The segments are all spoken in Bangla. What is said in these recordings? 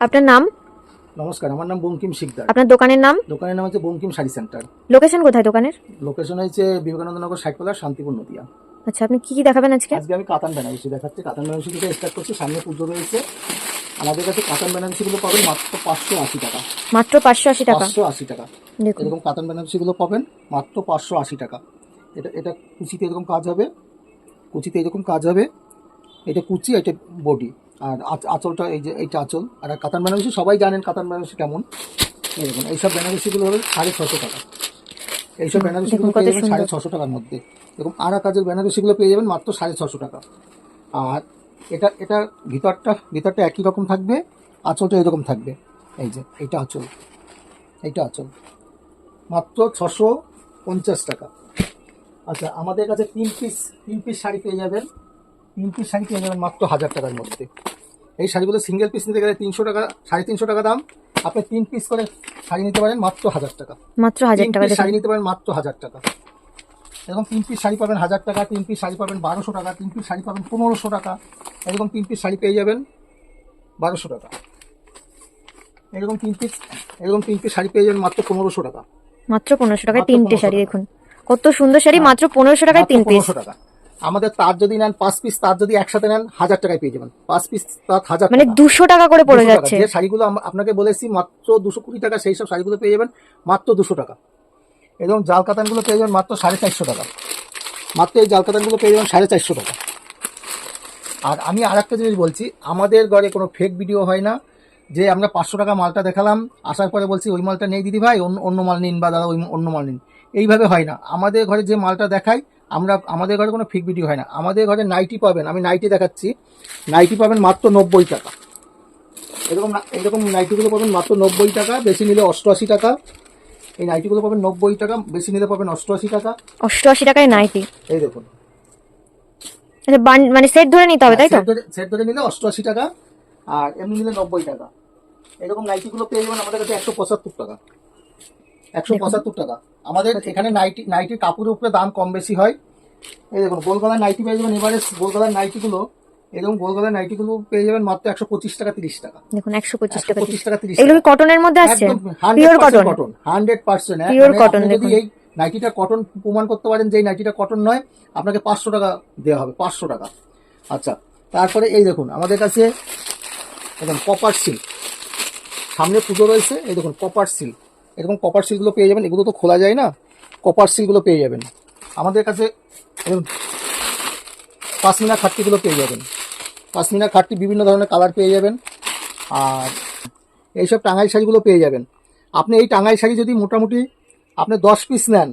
আপনার নাম? নমস্কার আমার নাম বঙ্কিম শিকদার। আপনার দোকানের নাম? দোকানের নাম হচ্ছে বঙ্কিম শাড়ি সেন্টার। লোকেশন কোথায় দোকানের? লোকেশন হচ্ছে বিবেকানন্দ নগর ষাটপালা শান্তিপুর নদিয়া। আচ্ছা আপনি কি কি দেখাবেন আজকে? আজকে আমি কাতান বেনারসি দেখাচ্ছি। কাতান বেনারসি থেকে স্টার্ট করছি। সামনে পুজো রয়েছে। আমাদের কাছে কাতান বেনারসিগুলো পাবেন মাত্র পাঁচশো আশি টাকা। মাত্র পাঁচশো আশি টাকা? পাঁচশো আশি টাকা। দেখুন। এরকম কাতান বেনারসিগুলো পাবেন মাত্র পাঁচশো আশি টাকা। এটা এটা কুচিতে এরকম কাজ হবে। কুচিতে এরকম কাজ হবে। এটা কুচি এটা বডি। আর আঁচ- আঁচলটা এই যে এইটা আঁচল। আর কাতান বেনারসি সবাই জানেন কাতান বেনারসি কেমন? এরকম এইসব বেনারসিগুলো হলো সাড়ে ছশো টাকা। এইসব বেনারসিগুলো পেয়ে যাবেন সাড়ে ছশো টাকার মধ্যে। এরকম আর কাজের বেনারসিগুলো পেয়ে যাবেন মাত্র সাড়ে ছশো টাকা। আর এটা এটা ভিতরটা ভিতরটা একই রকম থাকবে আঁচলটা এরকম থাকবে। এই যে এইটা আঁচল। এইটা আঁচল। মাত্র ছশো পঞ্চাশ টাকা। আচ্ছা আমাদের কাছে তিন পিস তিন পিস শাড়ি পেয়ে যাবেন। তিন পিস শাড়ি পেয়ে যাবেন মাত্র হাজার টাকার মধ্যে। এই শাড়িগুলো সিঙ্গেল পিস নিতে গেলে তিনশো টাকা সাড়ে তিনশো টাকা দাম। আপনি তিন পিস করে শাড়ি নিতে পারেন মাত্র হাজার টাকা। মাত্র হাজার টাকা শাড়ি নিতে পারেন মাত্র হাজার টাকা। এরকম তিন পিস শাড়ি পাবেন হাজার টাকা তিন পিস শাড়ি পাবেন বারোশো টাকা তিন পিস শাড়ি পাবেন পনেরোশো টাকা। এরকম তিন পিস শাড়ি পেয়ে যাবেন বারোশো টাকা। এরকম তিন পিস এরকম তিন পিস শাড়ি পেয়ে যাবেন মাত্র পনেরোশো টাকা। মাত্র পনেরোশো টাকায় তিনটে শাড়ি দেখুন। কত সুন্দর শাড়ি মাত্র পনেরোশো টাকায় তিন পিস টাকা। আমাদের তার যদি নেন পাঁচ পিস তার যদি একসাথে নেন হাজার টাকায় পেয়ে যাবেন। পাঁচ পিস তার হাজার মানে দুশো টাকা করে পড়ে যাচ্ছে। যে শাড়িগুলো আপনাকে বলেছি মাত্র দুশো কুড়ি টাকা সেই সব শাড়িগুলো পেয়ে যাবেন মাত্র দুশো টাকা। এবং জাল কাতানগুলো পেয়ে যাবেন মাত্র সাড়ে চারশো টাকা। মাত্র এই জাল কাতানগুলো পেয়ে যাবেন সাড়ে চারশো টাকা। আর আমি আর একটা জিনিস বলছি আমাদের ঘরে কোনো ফেক ভিডিও হয় না। যে আমরা পাঁচশো টাকা মালটা দেখালাম আসার পরে বলছি ওই মালটা নেই দিদি ভাই অন্য অন্য মাল নিন বা দাদা ওই অন্য মাল নিন। এইভাবে হয় না। আমাদের ঘরে যে মালটা দেখাই আমরা আমাদের ঘরে কোনো ফেক ভিডিও হয় না। আমাদের ঘরে নাইটি পাবেন আমি নাইটি দেখাচ্ছি। নাইটি পাবেন মাত্র নব্বই টাকা। এরকম এরকম নাইটিগুলো পাবেন মাত্র নব্বই টাকা বেশি নিলে অষ্টআশি টাকা। এই নাইটিগুলো পাবেন নব্বই টাকা বেশি নিলে পাবেন অষ্টআশি টাকা। অষ্টআশি টাকায় নাইটি এই দেখুন। আচ্ছা মানে সেট ধরে নিতে হবে তাই তো? সেট ধরে নিলে অষ্টআশি টাকা আর এমনি নিলে নব্বই টাকা। এরকম নাইটিগুলো পেয়ে যাবেন আমাদের কাছে একশো পঁচাত্তর টাকা। একশো পঁচাত্তর টাকা। আমাদের এখানে নাইটি নাইটির কাপড়ের উপরে দাম কম বেশি হয়। এই দেখুন গোলগলার নাইটি পেয়ে যাবেন এবারে গোলগলার নাইটিগুলো এরকম গোলগলার নাইটিগুলো পেয়ে যাবেন মাত্র একশো পঁচিশ টাকা তিরিশ টাকা। দেখুন একশো পঁচিশ টাকা পঁচিশ টাকা তিরিশ এগুলো টাকা। কটনের মধ্যে pure cotton cotton hundred percent cotton? যদি এই নাইটিটা কটন প্রমাণ করতে পারেন যে এই নাইটিটা কটন নয় আপনাকে পাঁচশো টাকা দেওয়া হবে পাঁচশো টাকা। আচ্ছা তারপরে এই দেখুন আমাদের কাছে দেখুন কপার সিল্ক সামনে পুজো রয়েছে এই দেখুন কপার সিল্ক এরকম কপার সিলগুলো পেয়ে যাবেন, এগুলো তো খোলা যায় না কপার সিলগুলো পেয়ে যাবেন। আমাদের কাছে পাশমিনা খাট্টিগুলো পেয়ে যাবেন। পাশমিনা খাটটি বিভিন্ন ধরনের কালার পেয়ে যাবেন, আর এইসব টাঙ্গাই শাড়িগুলো পেয়ে যাবেন। আপনি এই টাঙ্গাই শাড়ি যদি মোটামুটি আপনি দশ পিস নেন,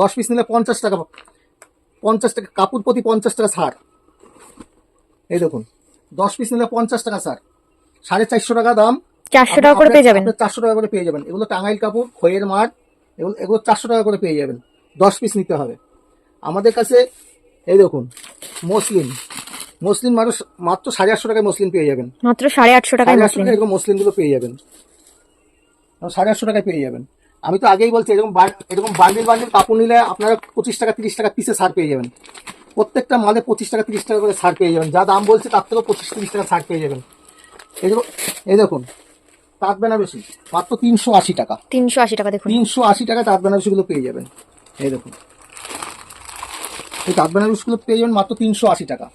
দশ পিস নিলে পঞ্চাশ টাকা পঞ্চাশ টাকা, কাপড় প্রতি পঞ্চাশ টাকা ছাড়। এই দেখুন, দশ পিস নিলে পঞ্চাশ টাকা ছাড়। সাড়ে চারশো টাকা দাম চারশো টাকা করে পেয়ে যাবেন। চারশো টাকা করে পেয়ে যাবেন। এগুলো টাঙ্গাইল কাপড় খয়ের মাঠ এগুলো এগুলো চারশো টাকা করে পেয়ে যাবেন। দশ পিস নিতে হবে। আমাদের কাছে এই দেখুন মসলিন। মসলিন মানুষ মাত্র সাড়ে আটশো টাকায় মসলিন পেয়ে যাবেন। মাত্র সাড়ে আটশো টাকায় মসলিন। এরকম মসলিনগুলো পেয়ে যাবেন। সাড়ে আটশো টাকায় পেয়ে যাবেন। আমি তো আগেই বলছি এরকম এরকম বান্ডিল বান্ডিল কাপড় নিলে আপনারা পঁচিশ টাকা তিরিশ টাকা পিসে ছাড় পেয়ে যাবেন। প্রত্যেকটা মালে পঁচিশ টাকা তিরিশ টাকা করে ছাড় পেয়ে যাবেন। যা দাম বলছে তার থেকেও পঁচিশ তিরিশ টাকা ছাড় পেয়ে যাবেন। এই দেখুন তাঁত বেনারসি মাত্র তিনশো আশি টাকা। তিনশো আশি টাকা দেখুন। তিনশো আশি টাকা তাঁত বেনারসিগুলো পেয়ে যাবেন। এই দেখুন। এই তাঁত বেনারসিগুলো পেয়ে যাবেন মাত্র তিনশো আশি টাকা।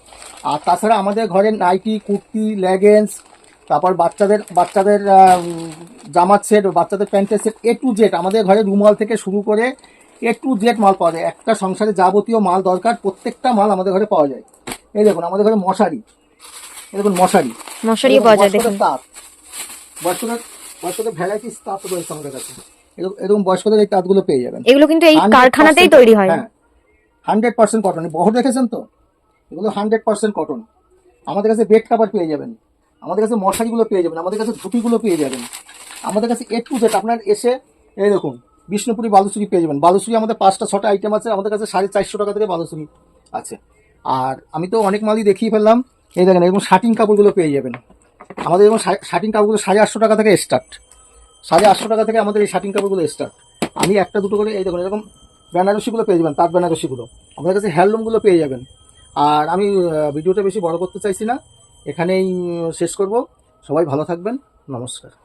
আর তাছাড়া আমাদের ঘরে নাইটি কুর্তি লেগেন্স তারপর বাচ্চাদের বাচ্চাদের জামার সেট বাচ্চাদের প্যান্টের সেট এ টু জেড আমাদের ঘরে রুমাল থেকে শুরু করে এ টু জেড মাল পাওয়া যায়। একটা সংসারে যাবতীয় মাল দরকার প্রত্যেকটা মাল আমাদের ঘরে পাওয়া যায়। এই দেখুন আমাদের ঘরে মশারি। এই দেখুন মশারি। মশারি পাওয়া যায় দেখুন। তাঁত। বয়স্কদের বয়স্কদের ভ্যারাইটিস তাঁত রয়েছে আমাদের কাছে। এরকম- এরকম বয়স্কদের এই তাঁতগুলো পেয়ে যাবেন। এগুলো কিন্তু এই কারখানাতেই তৈরি হয়। হ্যাঁ হান্ড্রেড পার্সেন্ট কটন বহর দেখেছেন তো? এগুলো হান্ড্রেড পার্সেন্ট কটন আমাদের কাছে বেড কাভার পেয়ে যাবেন। আমাদের কাছে মশারিগুলো পেয়ে যাবেন। আমাদের কাছে ধুতিগুলো পেয়ে যাবেন। আমাদের কাছে এ টু জেড আপনার এসে এই দেখুন বিষ্ণুপুরি বালুচুরি পেয়ে যাবেন। বালুচুরি আমাদের পাঁচটা ছটা আইটেম আছে। আমাদের কাছে সাড়ে চারশো টাকা থেকে বালুচুরি আছে। আর আমি তো অনেক মালই দেখিয়ে ফেললাম। এই দেখেন এরকম শার্টিং কাপড়গুলো পেয়ে যাবেন। আমাদের যেমন শার্টিং কাপড়গুলো সাড়ে আটশো টাকা থেকে স্টার্ট সাড়ে আটশো টাকা থেকে আমাদের এই শার্টিং কাপড়গুলো স্টার্ট আমি একটা দুটো করে, এই দেখুন, এরকম বেনারসিগুলো পেয়ে যাবেন তার বেনারসিগুলো। আমাদের কাছে হ্যান্ডলুমগুলো পেয়ে যাবেন। আর আমি ভিডিওটা বেশি বড় করতে চাইছি না। এখানেই শেষ করব। সবাই ভালো থাকবেন। নমস্কার।